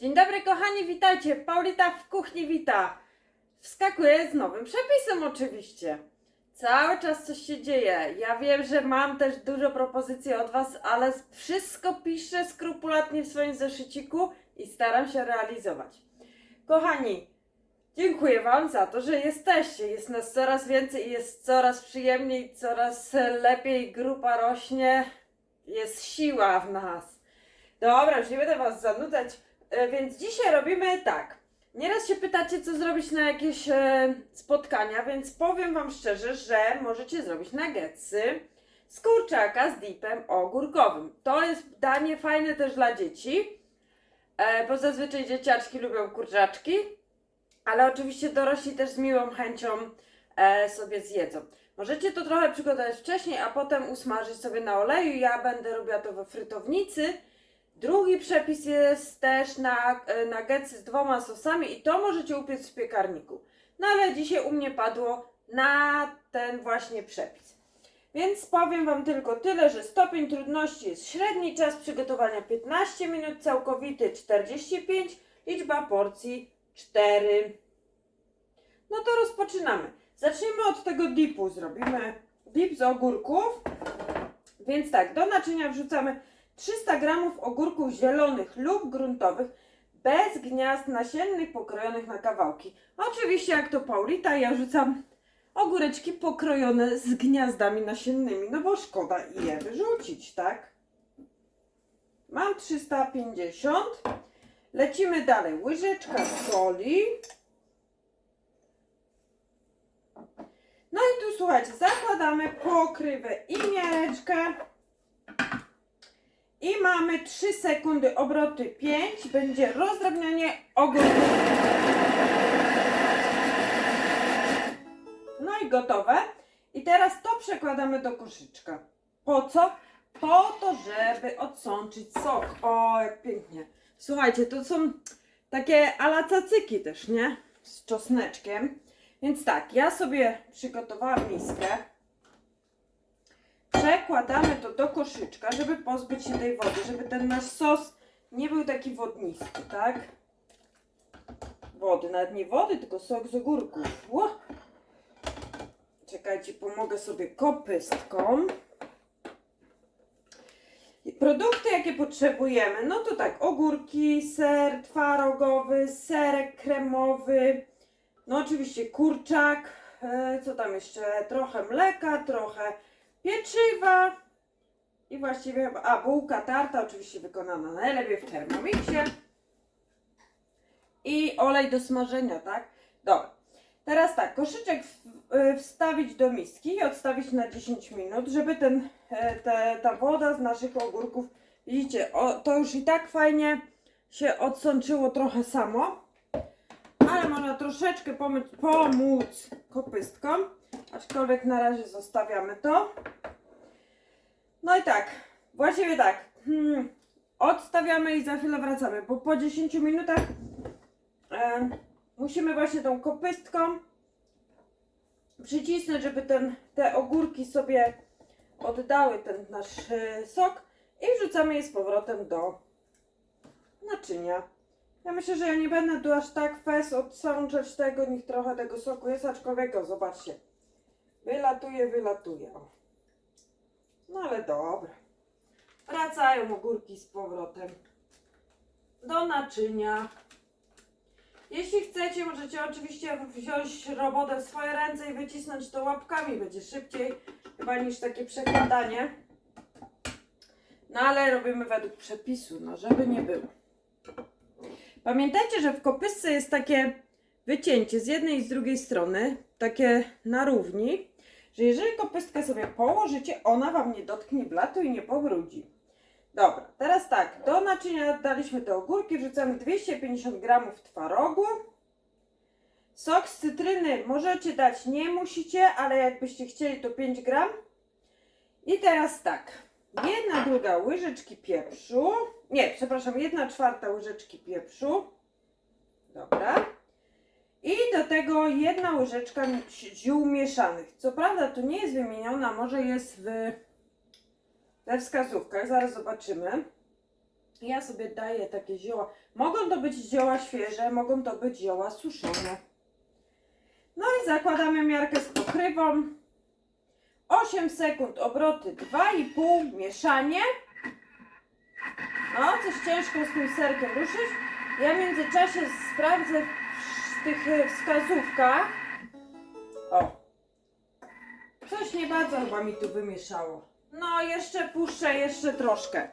Dzień dobry kochani, witajcie. Paulita w kuchni wita. Wskakuję z nowym przepisem oczywiście. Cały czas coś się dzieje. Ja wiem, że mam też dużo propozycji od Was, ale wszystko piszę skrupulatnie w swoim zeszyciku i staram się realizować. Kochani, dziękuję Wam za to, że jesteście. Jest nas coraz więcej i jest coraz przyjemniej, coraz lepiej grupa rośnie. Jest siła w nas. Dobra, już nie będę Was zanudzać, więc dzisiaj robimy tak. Nieraz się pytacie, co zrobić na jakieś e, spotkania, więc powiem Wam szczerze, że możecie zrobić nuggetsy z kurczaka z dipem ogórkowym. To jest danie fajne też dla dzieci, e, bo zazwyczaj dzieciaczki lubią kurczaczki, ale oczywiście dorośli też z miłą chęcią e, sobie zjedzą. Możecie to trochę przygotować wcześniej, a potem usmażyć sobie na oleju. Ja będę robiła to we frytownicy. Drugi przepis jest też na e, nuggetsy z dwoma sosami i to możecie upiec w piekarniku. No ale dzisiaj u mnie padło na ten właśnie przepis. Więc powiem Wam tylko tyle, że stopień trudności jest średni, czas przygotowania 15 minut, całkowity 45, liczba porcji 4. No to rozpoczynamy. Zaczniemy od tego dipu. Zrobimy dip z ogórków. Więc tak, do naczynia wrzucamy 300 g ogórków zielonych lub gruntowych bez gniazd nasiennych pokrojonych na kawałki. Oczywiście jak to Paulita, ja rzucam ogóreczki pokrojone z gniazdami nasiennymi, no bo szkoda je wyrzucić, tak? Mam 350. Lecimy dalej. Łyżeczka soli. No i tu słuchajcie, zakładamy pokrywę i miareczkę. I mamy 3 sekundy, obroty 5. Będzie rozdrabnianie ogórków. No i gotowe. I teraz to przekładamy do koszyczka. Po co? Po to, żeby odsączyć sok. O, jak pięknie. Słuchajcie, to są takie ala cacyki też, nie? Z czosneczkiem. Więc tak, ja sobie przygotowałam miskę. Przekładamy to do koszyczka, żeby pozbyć się tej wody, żeby ten nasz sos nie był taki wodnisty, tak? Wody, nawet nie wody, tylko sok z ogórków. Ło! Czekajcie, pomogę sobie kopystką. Produkty, jakie potrzebujemy, no to tak, ogórki, ser twarogowy, serek kremowy, no oczywiście kurczak, e, co tam jeszcze, trochę mleka, trochę pieczywa i właściwie, a bułka tarta, oczywiście wykonana najlepiej w Thermomixie i olej do smażenia, tak? Dobra. Teraz tak, koszyczek y, wstawić do miski i odstawić na 10 minut, żeby ten, e, te, ta woda z naszych ogórków, widzicie, o, to już i tak fajnie się odsączyło trochę samo, troszeczkę pomyć, pomóc kopystką, aczkolwiek na razie zostawiamy to. No i tak, właściwie tak, hmm, odstawiamy i za chwilę wracamy, bo po 10 minutach e, musimy właśnie tą kopystką przycisnąć, żeby ten, te ogórki sobie oddały ten nasz e, sok i wrzucamy je z powrotem do naczynia. Ja myślę, że ja nie będę tu aż tak fes odsączać tego, niech trochę tego soku jest, aczkolwiek o, zobaczcie. Wylatuje, wylatuje. O. No ale dobra. Wracają ogórki z powrotem do naczynia. Jeśli chcecie, możecie oczywiście wziąć robotę w swoje ręce i wycisnąć to łapkami. Będzie szybciej chyba niż takie przekładanie. No ale robimy według przepisu, no żeby nie było. Pamiętajcie, że w kopysce jest takie wycięcie z jednej i z drugiej strony, takie na równi, że jeżeli kopystkę sobie położycie, ona Wam nie dotknie blatu i nie pobrudzi. Dobra, teraz tak, do naczynia daliśmy te ogórki, wrzucamy 250 g twarogu. Sok z cytryny możecie dać, nie musicie, ale jakbyście chcieli to 5 gram. I teraz tak, jedna druga łyżeczki pieprzu, nie, przepraszam, jedna czwarta łyżeczki pieprzu. Dobra. I do tego jedna łyżeczka ziół mieszanych. Co prawda tu nie jest wymieniona, może jest w, we wskazówkach, zaraz zobaczymy. Ja sobie daję takie zioła. Mogą to być zioła świeże, mogą to być zioła suszone. No i zakładamy miarkę z pokrywą. 8 sekund obroty 2,5 mieszanie. No, coś ciężko z tym serkiem ruszyć. Ja w międzyczasie sprawdzę w tych e, wskazówkach. O. Coś nie bardzo chyba mi tu wymieszało. No, jeszcze puszczę, jeszcze troszkę.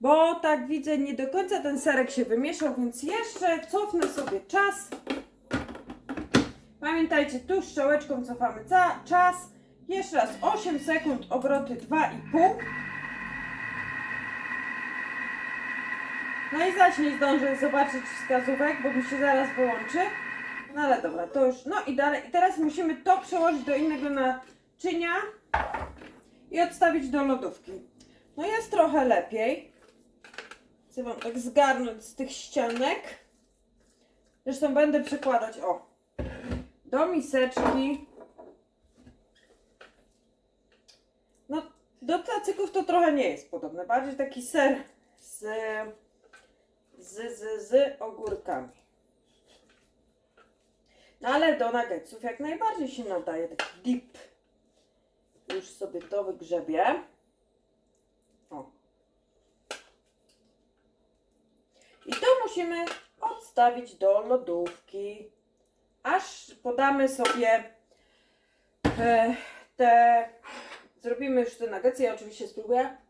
Bo tak widzę, nie do końca ten serek się wymieszał, więc jeszcze cofnę sobie czas. Pamiętajcie, tu strzałeczką cofamy czas. Jeszcze raz 8 sekund, obroty 2,5. No i zaś nie zdążę zobaczyć wskazówek, bo mi się zaraz wyłączy. No ale dobra, to już. No i dalej. I teraz musimy to przełożyć do innego naczynia i odstawić do lodówki. No jest trochę lepiej. Chcę wam tak zgarnąć z tych ścianek. Zresztą będę przekładać, o, do miseczki. No, do cacyków to trochę nie jest podobne. Bardziej taki ser z, z, z, z ogórkami. No ale do nuggetsów jak najbardziej się nadaje taki dip. Już sobie to wygrzebię. O. I to musimy odstawić do lodówki, aż podamy sobie e, te. Zrobimy już te nuggetsy. Ja oczywiście spróbuję.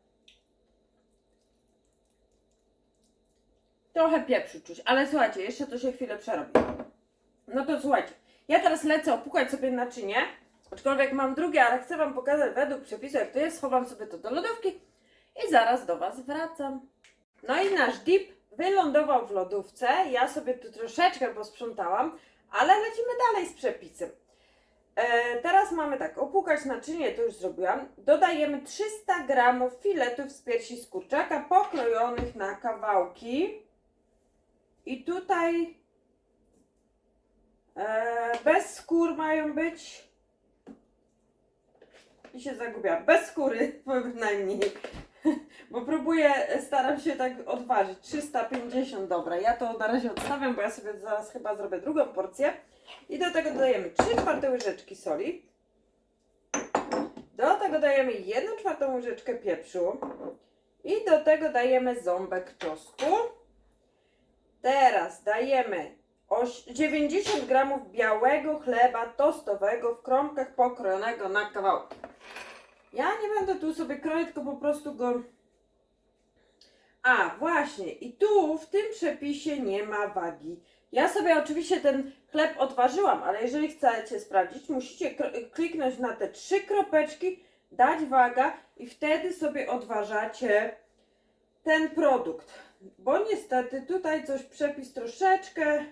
Trochę pieprzu czuć, ale słuchajcie, jeszcze to się chwilę przerobi. No to słuchajcie, ja teraz lecę opukać sobie naczynie, aczkolwiek mam drugie, ale chcę Wam pokazać według przepisu, jak to jest. Schowam sobie to do lodówki i zaraz do Was wracam. No i nasz dip wylądował w lodówce. Ja sobie tu troszeczkę posprzątałam, ale lecimy dalej z przepisem. E, teraz mamy tak, opłukać naczynie, to już zrobiłam. Dodajemy 300 gramów filetów z piersi z kurczaka pokrojonych na kawałki. I tutaj e, bez skór mają być. I się zagubiłam. Bez skóry bynajmniej. Bo próbuję, staram się tak odważyć. 350, dobra. Ja to na razie odstawiam, bo ja sobie zaraz chyba zrobię drugą porcję. I do tego dodajemy 3 czwarte łyżeczki soli. Do tego dajemy 1 czwartą łyżeczkę pieprzu. I do tego dajemy ząbek czosnku. Teraz dajemy oś- 90 gramów białego chleba tostowego w kromkach pokrojonego na kawałki. Ja nie będę tu sobie kroić, tylko po prostu go. A, właśnie, i tu w tym przepisie nie ma wagi. Ja sobie oczywiście ten chleb odważyłam, ale jeżeli chcecie sprawdzić, musicie kliknąć na te trzy kropeczki, dać waga i wtedy sobie odważacie ten produkt. Bo niestety tutaj coś przepis troszeczkę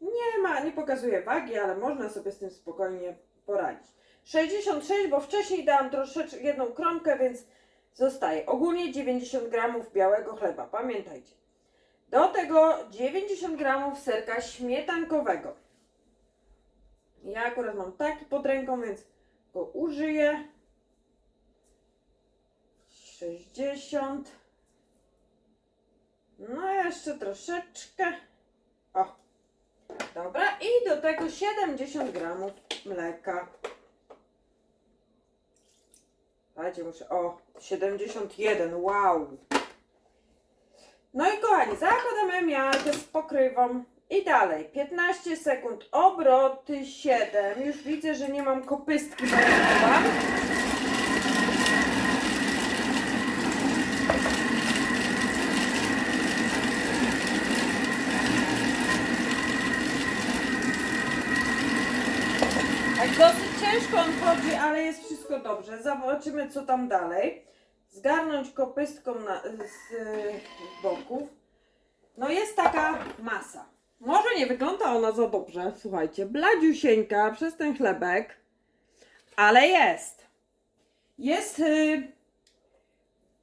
nie ma, nie pokazuje wagi, ale można sobie z tym spokojnie poradzić. 66, bo wcześniej dałam troszeczkę jedną kromkę, więc zostaje. Ogólnie 90 gramów białego chleba, pamiętajcie. Do tego 90 gramów serka śmietankowego. Ja akurat mam taki pod ręką, więc go użyję. 60. No jeszcze troszeczkę. O. Dobra, i do tego 70 gramów mleka. Słuchajcie, muszę. O, 71, wow. No i kochani, zakładamy miarkę z pokrywą. I dalej, 15 sekund, obroty 7. Już widzę, że nie mam kopystki, bo Dosyć ciężko on chodzi, ale jest wszystko dobrze. Zobaczymy co tam dalej. Zgarnąć kopystką na, z boków. No jest taka masa. Może nie wygląda ona za dobrze, słuchajcie. Bladziusieńka przez ten chlebek. Ale jest. Jest y,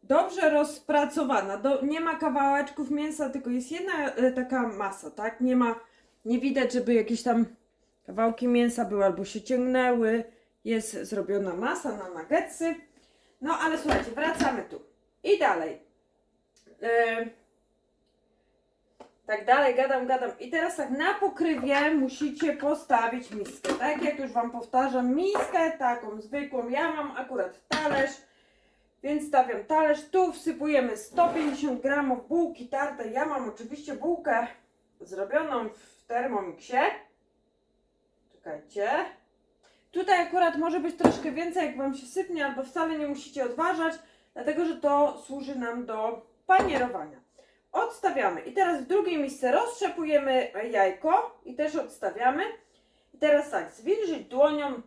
dobrze rozpracowana. Do, nie ma kawałeczków mięsa, tylko jest jedna y, taka masa, tak? Nie ma, nie widać, żeby jakieś tam kawałki mięsa były albo się ciągnęły. Jest zrobiona masa na nuggetsy. No ale słuchajcie, wracamy tu. I dalej. Yy, tak dalej, gadam, gadam. I teraz tak, na pokrywie musicie postawić miskę. Tak jak już Wam powtarzam, miskę taką zwykłą. Ja mam akurat talerz, więc stawiam talerz. Tu wsypujemy 150 gramów bułki tartej. Ja mam oczywiście bułkę zrobioną w Thermomixie. Czekajcie. Tutaj akurat może być troszkę więcej, jak Wam się sypnie, albo wcale nie musicie odważać, dlatego że to służy nam do panierowania. Odstawiamy. I teraz w drugiej misce roztrzepujemy jajko i też odstawiamy. I teraz tak, zwilżyć dłonią,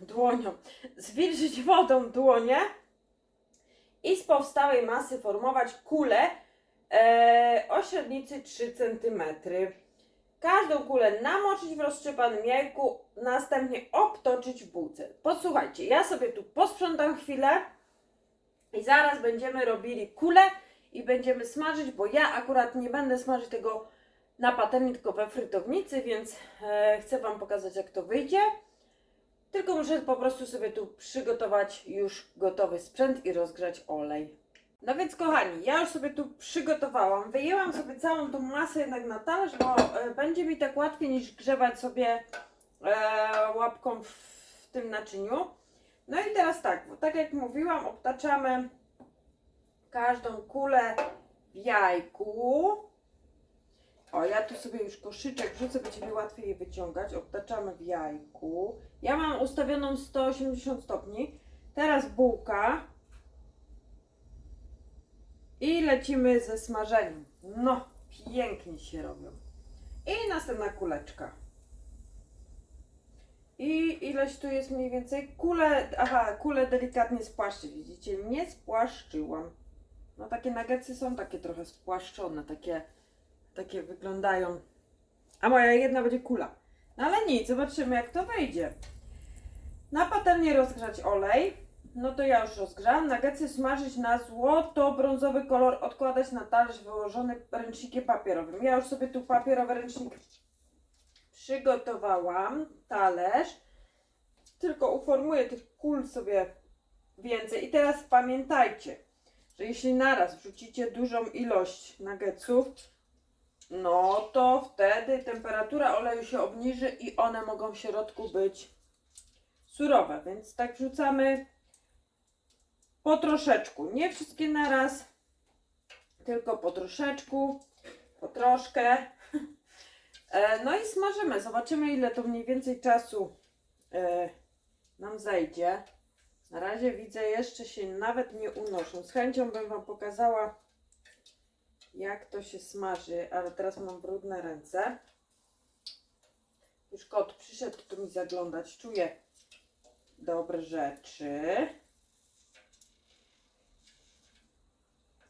dłonią, zwilżyć wodą dłonie i z powstałej masy formować kulę e, o średnicy 3 cm. Każdą kulę namoczyć w rozszczepanym jajku, następnie obtoczyć w bułce. Posłuchajcie, ja sobie tu posprzątam chwilę i zaraz będziemy robili kulę i będziemy smażyć, bo ja akurat nie będę smażyć tego na patelni, tylko we frytownicy, więc e, chcę Wam pokazać jak to wyjdzie. Tylko muszę po prostu sobie tu przygotować już gotowy sprzęt i rozgrzać olej. No więc kochani, ja już sobie tu przygotowałam. Wyjęłam sobie całą tą masę jednak na talerz, bo e, będzie mi tak łatwiej niż grzewać sobie e, łapką w, w tym naczyniu. No i teraz tak, bo tak jak mówiłam, obtaczamy każdą kulę w jajku. O, ja tu sobie już koszyczek wrzucę, będzie mi łatwiej je wyciągać. Obtaczamy w jajku. Ja mam ustawioną 180 stopni. Teraz bułka. I lecimy ze smażeniem. No, pięknie się robią. I następna kuleczka. I ileś tu jest mniej więcej? Kule, aha, kule delikatnie spłaszczyć. Widzicie, nie spłaszczyłam. No takie nuggetsy są takie trochę spłaszczone, takie, takie wyglądają. A moja jedna będzie kula. No ale nic, zobaczymy jak to wyjdzie. Na patelnię rozgrzać olej. No to ja już rozgrzałam. Nuggetsy smażyć na złoto-brązowy kolor, odkładać na talerz wyłożony ręcznikiem papierowym. Ja już sobie tu papierowy ręcznik przygotowałam. Talerz. Tylko uformuję tych kul sobie więcej. I teraz pamiętajcie, że jeśli naraz wrzucicie dużą ilość nuggetsów, no to wtedy temperatura oleju się obniży i one mogą w środku być surowe. Więc tak wrzucamy po troszeczku. Nie wszystkie naraz, tylko po troszeczku, po troszkę. E, No i smażymy. Zobaczymy, ile to mniej więcej czasu e, nam zajdzie. Na razie widzę, jeszcze się nawet nie unoszą. Z chęcią bym Wam pokazała, jak to się smaży, ale teraz mam brudne ręce. Już kot przyszedł tu mi zaglądać. Czuję dobre rzeczy.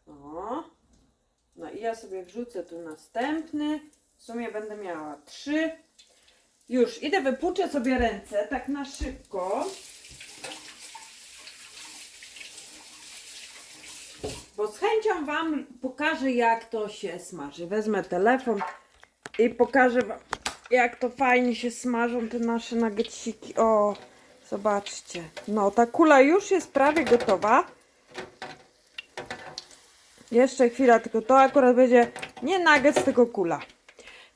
O. No i ja sobie wrzucę tu następny. W sumie będę miała trzy. Już, idę wypłuczę sobie ręce, tak na szybko. Bo z chęcią Wam pokażę, jak to się smaży. Wezmę telefon i pokażę Wam, jak to fajnie się smażą te nasze nuggetsiki. O, zobaczcie. No, ta kula już jest prawie gotowa. Jeszcze chwila, tylko to akurat będzie nie nuggets, tylko kula.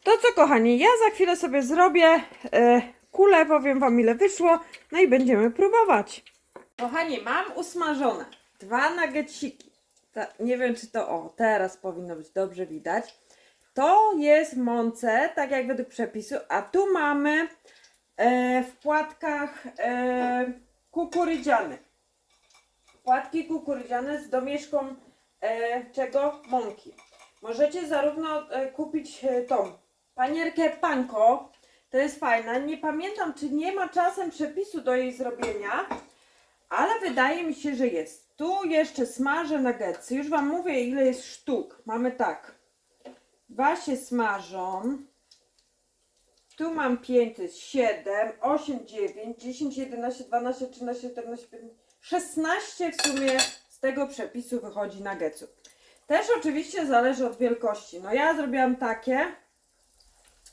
To co, kochani, ja za chwilę sobie zrobię e, kulę, powiem Wam ile wyszło, no i będziemy próbować. Kochani, mam usmażone dwa nuggetsiki. Ta, nie wiem, czy to, o, teraz powinno być dobrze widać. To jest mące, tak jak według przepisu, a tu mamy e, w płatkach e, kukurydziane. Płatki kukurydziane z domieszką czego? Mąki. Możecie zarówno e, kupić e, tą panierkę panko, to jest fajna. Nie pamiętam, czy nie ma czasem przepisu do jej zrobienia, ale wydaje mi się, że jest. Tu jeszcze smażę nuggetsy. Już Wam mówię, ile jest sztuk. Mamy tak. Dwa się smażą. Tu mam 5, to jest 7, 8, 9, 10, 11, 12, 13, 14, 15, 16 w sumie z tego przepisu wychodzi nuggetsów. Też oczywiście zależy od wielkości. No ja zrobiłam takie.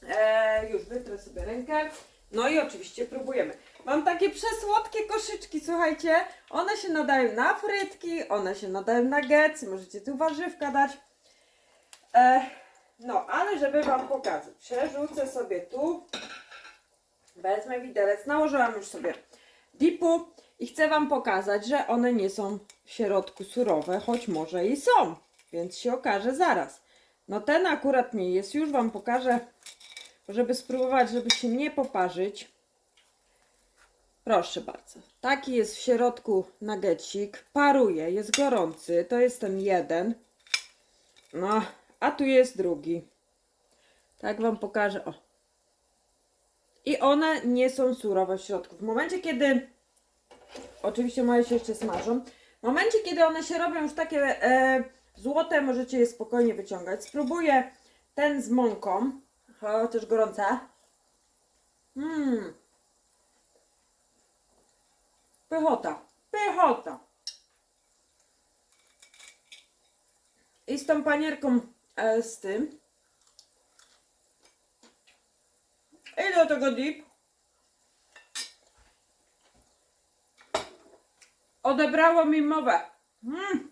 E, już wytrę sobie rękę. No i oczywiście próbujemy. Mam takie przesłodkie koszyczki, słuchajcie. One się nadają na frytki, one się nadają na nuggetsy. Możecie tu warzywka dać. E, No, ale żeby Wam pokazać, przerzucę sobie tu, wezmę widelec, nałożyłam już sobie dipu i chcę Wam pokazać, że one nie są w środku surowe, choć może i są, więc się okaże zaraz. No ten akurat nie jest, już Wam pokażę, żeby spróbować, żeby się nie poparzyć. Proszę bardzo. Taki jest w środku nagecik. Paruje, jest gorący. To jest ten jeden. No, a tu jest drugi. Tak wam pokażę. O. I one nie są surowe w środku. W momencie, kiedy. Oczywiście moje się jeszcze smażą. W momencie, kiedy one się robią już takie e, złote, możecie je spokojnie wyciągać. Spróbuję ten z mąką. Chociaż gorąca. Mmm. Pychota. Pychota. I z tą panierką e, z tym. I do tego dip. Odebrało mi mowę. Mm.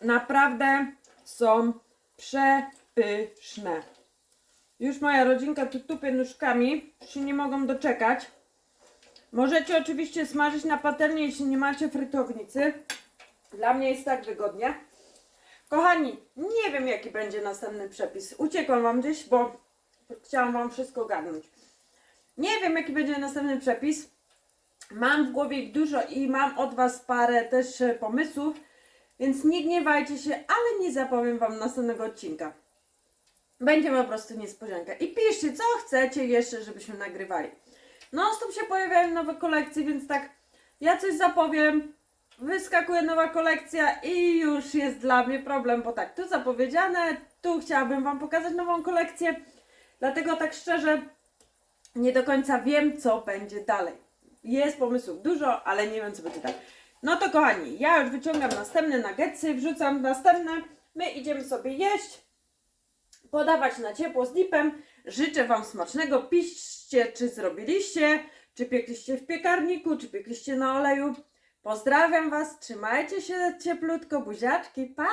Naprawdę są przepyszne. Już moja rodzinka tu tupie nóżkami, się nie mogą doczekać. Możecie oczywiście smażyć na patelni, jeśli nie macie frytownicy. Dla mnie jest tak wygodnie. Kochani, nie wiem jaki będzie następny przepis. Uciekłam wam gdzieś, bo chciałam wam wszystko ogarnąć. Nie wiem jaki będzie następny przepis. Mam w głowie ich dużo i mam od was parę też e, pomysłów, więc nie gniewajcie się, ale nie zapowiem wam następnego odcinka. Będzie po prostu niespodzianka. I piszcie, co chcecie jeszcze, żebyśmy nagrywali. Non stop się pojawiają nowe kolekcje, więc tak, ja coś zapowiem, wyskakuje nowa kolekcja i już jest dla mnie problem, bo tak, tu zapowiedziane, tu chciałabym Wam pokazać nową kolekcję, dlatego tak szczerze nie do końca wiem, co będzie dalej. Jest pomysłów dużo, ale nie wiem, co będzie dalej. No to kochani, ja już wyciągam następne nuggetsy, wrzucam następne, my idziemy sobie jeść, podawać na ciepło z dipem. Życzę Wam smacznego. Piszcie, czy zrobiliście, czy piekliście w piekarniku, czy piekliście na oleju. Pozdrawiam Was, trzymajcie się cieplutko, buziaczki, pa!